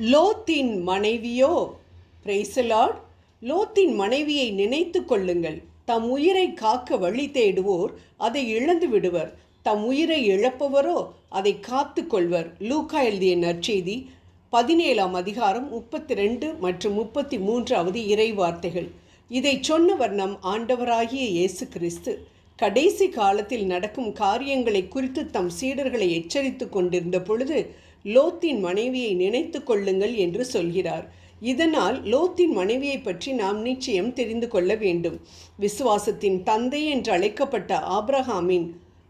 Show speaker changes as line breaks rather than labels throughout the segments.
லோத்தின் மனைவியோ? பிரைசலாட் லோத்தின் மனைவியை நினைத்து கொள்ளுங்கள். தம் உயிரை காக்க வழி தேடுவோர் அதை இழந்து விடுவர். தம் உயிரை இழப்பவரோ அதை காத்து கொள்வர். லூக்கா எழுதிய நற்செய்தி பதினேழாம் அதிகாரம் முப்பத்தி ரெண்டு மற்றும் முப்பத்தி மூன்றாவது இறை வார்த்தைகள். இதை சொன்னவர் நம் ஆண்டவராகிய இயேசு கிறிஸ்து. கடைசி காலத்தில் நடக்கும் காரியங்களை குறித்து தம் சீடர்களை எச்சரித்து கொண்டிருந்த பொழுது லோத்தின் மனைவியை நினைத்து கொள்ளுங்கள் என்று சொல்கிறார். இதனால் லோத்தின் மனைவியை பற்றி நாம் நிச்சயம் தெரிந்து கொள்ள வேண்டும். விசுவாசத்தின் தந்தை என்று அழைக்கப்பட்ட ஆப்ரஹாமின்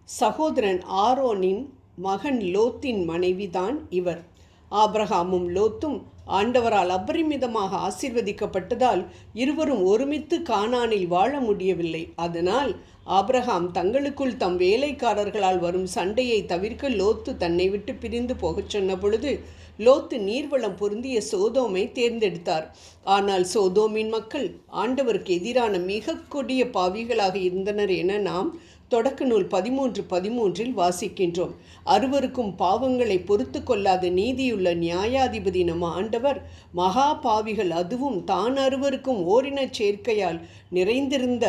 சகோதரன் ஆரோனின் மகன் லோத்தின் மனைவிதான் இவர். ஆப்ரஹாமும் லோத்தும் ஆண்டவரால் அபரிமிதமாக ஆசிர்வதிக்கப்பட்டதால் இருவரும் ஒருமித்து கானானில் வாழ முடியவில்லை. அதனால் ஆப்ரஹாம் தங்களுக்குள் தம் வேலைக்காரர்களால் வரும் சண்டையை தவிர்க்க லோத்து தன்னை விட்டு பிரிந்து போகச் சொன்னபொழுது லோத்து நீர்வளம் பொருந்திய சோதோமை தேர்ந்தெடுத்தார். ஆனால் சோதோமின் மக்கள் ஆண்டவருக்கு எதிரான மிக கொடிய பாவிகளாக இருந்தனர் என நாம் தொடக்க நூல் பதிமூன்று பதிமூன்றில் வாசிக்கின்றோம். அறுவருக்கும் பாவங்களை பொறுத்து கொள்ளாத நீதியுள்ள நியாயாதிபதி நம் ஆண்டவர் மகா பாவிகள் அதுவும் தான் அறுவருக்கும் ஓரினச் சேர்க்கையால் நிறைந்திருந்த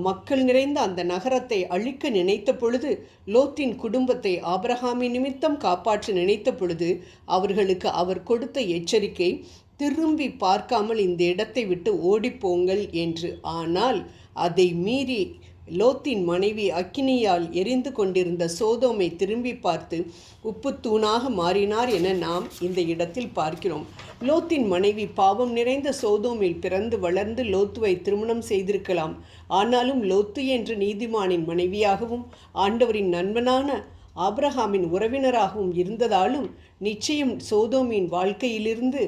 மக்கள் நிறைந்த அந்த நகரத்தை அழிக்க நினைத்த பொழுது லோத்தின் குடும்பத்தை ஆபிரஹாமி நிமித்தம் காப்பாற்ற நினைத்த பொழுது அவர்களுக்கு அவர் கொடுத்த எச்சரிக்கை திரும்பி பார்க்காமல் இந்த இடத்தை விட்டு ஓடிப்போங்கள் என்று. ஆனால் அதை மீறி லோத்தின் மனைவி அக்கினியால் எரிந்து கொண்டிருந்த சோதோமை திரும்பி பார்த்து உப்பு தூணாக மாறினார் என நாம் இந்த இடத்தில் பார்க்கிறோம் லோத்தின் மனைவி பாவம் நிறைந்த சோதோமில் பிறந்து வளர்ந்து லோத்துவை திருமணம் செய்திருக்கலாம். ஆனாலும் லோத்து என்ற நீதிமானின் மனைவியாகவும் ஆண்டவரின் நண்பனான ஆப்ரஹாமின் உறவினராகவும் இருந்ததாலும் நிச்சயம் சோதோமின் வாழ்க்கையிலிருந்து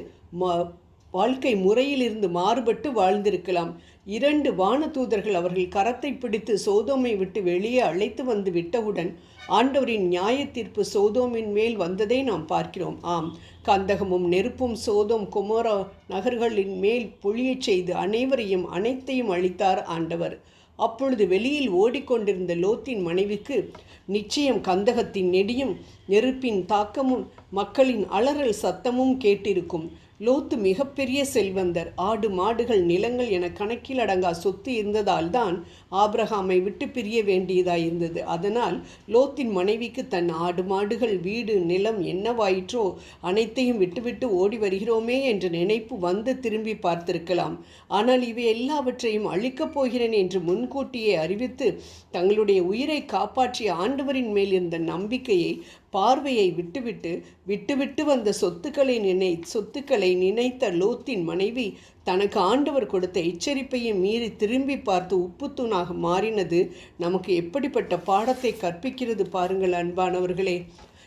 வாழ்க்கை முறையிலிருந்து மாறுபட்டு வாழ்ந்திருக்கலாம். இரண்டு வானதூதர்கள் அவர்கள் கரத்தை பிடித்து சோதோமை விட்டு வெளியே அழைத்து வந்து விட்டவுடன் ஆண்டவரின் நியாய தீர்ப்பு சோதோமின் மேல் வந்ததை நாம் பார்க்கிறோம். ஆம் கந்தகமும் நெருப்பும் சோதோம் குமோரா நகர்களின் மேல் பொழியச் செய்து அனைவரையும் அனைத்தையும் அளித்தார் ஆண்டவர். அப்பொழுது வெளியில் ஓடிக்கொண்டிருந்த லோத்தின் மனைவிக்கு நிச்சயம் கந்தகத்தின் நெடியும் நெருப்பின் தாக்கமும் மக்களின் அலறல் சத்தமும் கேட்டிருக்கும். லோத்து மிகப்பெரிய செல்வந்தர். ஆடு மாடுகள் நிலங்கள் என கணக்கில் அடங்கா சொத்து இருந்ததால் தான் ஆப்ரஹாமை விட்டு பிரிய வேண்டியதாய் இருந்தது. அதனால் லோத்தின் மனைவிக்கு தன் ஆடு மாடுகள் வீடு நிலம் என்னவாயிற்றோ அனைத்தையும் விட்டுவிட்டு ஓடி வருகிறோமே என்ற நினைப்பு வந்து திரும்பி பார்த்திருக்கலாம். ஆனால் இவை எல்லாவற்றையும் அழிக்கப் போகிறேன் என்று முன்கூட்டியே அறிவித்து தங்களுடைய உயிரை காப்பாற்றிய ஆண்டவரின் மேல் இருந்த நம்பிக்கையை பார்வையை விட்டுவிட்டு விட்டுவிட்டு வந்த சொத்துக்களை நினை சொத்துக்களை நினைத்த லோத்தின் மனைவி தனக்கு ஆண்டவர் கொடுத்த எச்சரிப்பையும் மீறி திரும்பி பார்த்து உப்புத்தூணாக மாறினது நமக்கு எப்படிப்பட்ட பாடத்தை கற்பிக்கிறது பாருங்கள் அன்பானவர்களே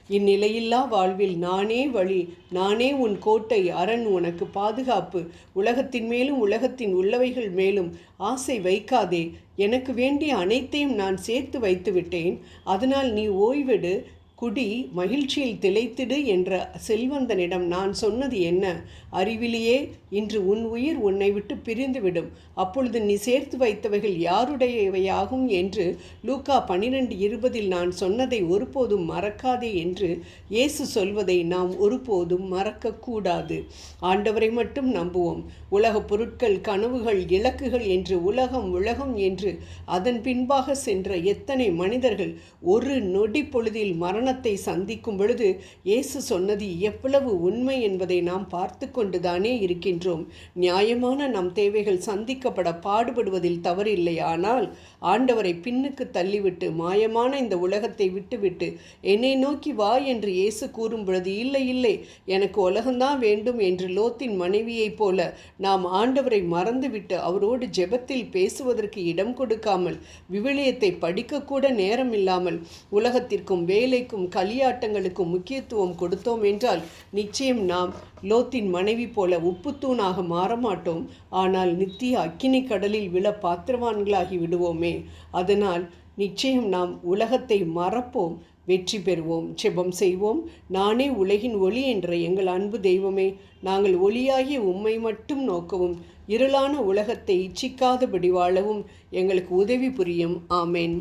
இந்நிலையில்லா வாழ்வில் நானே வழி நானே உன் கோட்டை அரண் உனக்கு பாதுகாப்பு. உலகத்தின் மேலும் உலகத்தின் உள்ளவைகள் மேலும் ஆசை வைக்காதே. எனக்கு வேண்டிய அனைத்தையும் நான் சேர்த்து வைத்து விட்டேன் அதனால் நீ ஓய்வெடு குடி மகிழ்ச்சியில் திளைத்திடு என்ற செல்வந்தனிடம் நான் சொன்னது என்ன? அறிவிலேயே இன்று உன் உயிர் உன்னை விட்டு பிரிந்துவிடும். அப்பொழுது நீ சேர்த்து வைத்தவைகள் யாருடையவையாகும் என்று லூக்கா பன்னிரெண்டு இருபதில் நான் சொன்னதை ஒருபோதும் மறக்காதே என்று இயேசு சொல்வதை நாம் ஒருபோதும் மறக்கக்கூடாது ஆண்டவரை மட்டும் நம்புவோம். உலக பொருட்கள் கனவுகள் இலக்குகள் என்று உலகம் உலகம் என்று அதன் பின்பாக சென்ற எத்தனை மனிதர்கள் ஒரு நொடி பொழுதில் மரணத்தை சந்திக்கும் பொழுது இயேசு சொன்னது எவ்வளவு உண்மை என்பதை நாம் பார்த்து கொண்டுதானே இருக்கின்றோம். நியாயமான நம் தேவைகள் சந்திக்கப்பட பாடுபடுவதில் தவறில்லை. ஆனால் ஆண்டவரை பின்னுக்கு தள்ளிவிட்டு மாயமான இந்த உலகத்தை விட்டுவிட்டு என்னை நோக்கி வா என்று இயேசு கூறும் பொழுது இல்லை இல்லை எனக்கு உலகம்தான் வேண்டும் என்று லோத்தின் மனைவியைப் போல நாம் ஆண்டவரை மறந்துவிட்டு அவரோடு ஜெபத்தில் பேசுவதற்கு இடம் கொடுக்காமல் விவிலியத்தை படிக்கக்கூட நேரம் இல்லாமல் உலகத்திற்கும் வேலைக்கும் களியாட்டங்களுக்கும் முக்கியத்துவம் கொடுத்தோம் என்றால் நிச்சயம் நாம் லோத்தின் மனைவி போல உப்புத்தூணாக மாறமாட்டோம். ஆனால் நித்திய அக்கினி கடலில் விழ பாத்திரவான்களாகி விடுவோமே. அதனால் நிச்சயம் நாம் உலகத்தை மறப்போம். வெற்றி பெறுவோம். செபம் செய்வோம். நானே உலகின் ஒளி என்ற எங்கள் அன்பு தெய்வமே. நாங்கள் ஒளியாகிய உம்மை மட்டும் நோக்கவும் இருளான உலகத்தை இச்சிக்காதபடி வாழவும் எங்களுக்கு உதவி புரியும். ஆமேன்.